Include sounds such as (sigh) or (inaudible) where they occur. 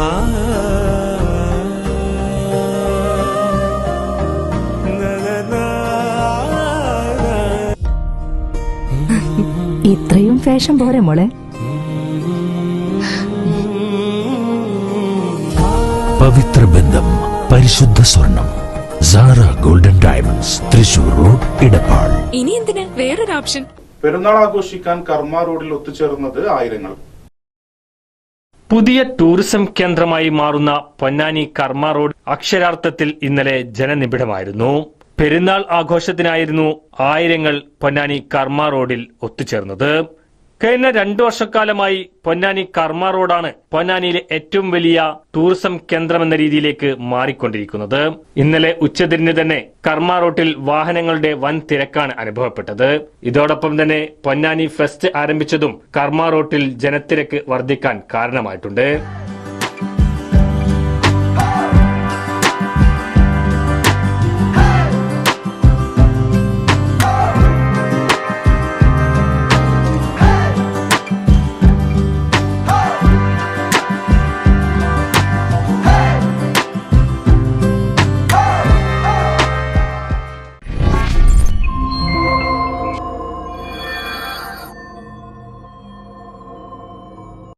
(laughs) ഇത്രയും ഫാഷൻ പോരെ മോളെ. പവിത്ര ബന്ധം പരിശുദ്ധ സ്വർണം Sara golden diamonds Thrissur road Edappal ഇനി എന്തിനാ? വേറൊരു ഓപ്ഷൻ. പെരുന്നാൾ ആഘോഷിക്കാൻ കർമ്മ റോഡിൽ ഒത്തുചേർന്നത് ആയിരങ്ങൾ. പുതിയ ടൂറിസം കേന്ദ്രമായി മാറുന്ന പൊന്നാനി കർമ്മ റോഡ് അക്ഷരാർത്ഥത്തിൽ ഇന്നലെ ജനനിബിഡമായിരുന്നു. പെരുന്നാൾ ആഘോഷത്തിനായിരുന്നു ആയിരങ്ങൾ പൊന്നാനി കർമ്മ റോഡിൽ ഒത്തുചേർന്നത്. കഴിഞ്ഞ രണ്ടു വർഷക്കാലമായി പൊന്നാനി കർമ്മ റോഡാണ് പൊന്നാനിയിലെ ഏറ്റവും വലിയ ടൂറിസം കേന്ദ്രം എന്ന രീതിയിലേക്ക് മാറിക്കൊണ്ടിരിക്കുന്നത്. ഇന്നലെ ഉച്ചതിരിഞ്ഞ് തന്നെ കർമ്മ റോട്ടിൽ വാഹനങ്ങളുടെ വൻ തിരക്കാണ് അനുഭവപ്പെട്ടത്. ഇതോടൊപ്പം തന്നെ പൊന്നാനി ഫെസ്റ്റ് ആരംഭിച്ചതും കർമ്മ റോട്ടിൽ ജനത്തിരക്ക് വർദ്ധിക്കാൻ കാരണമായിട്ടുണ്ട്.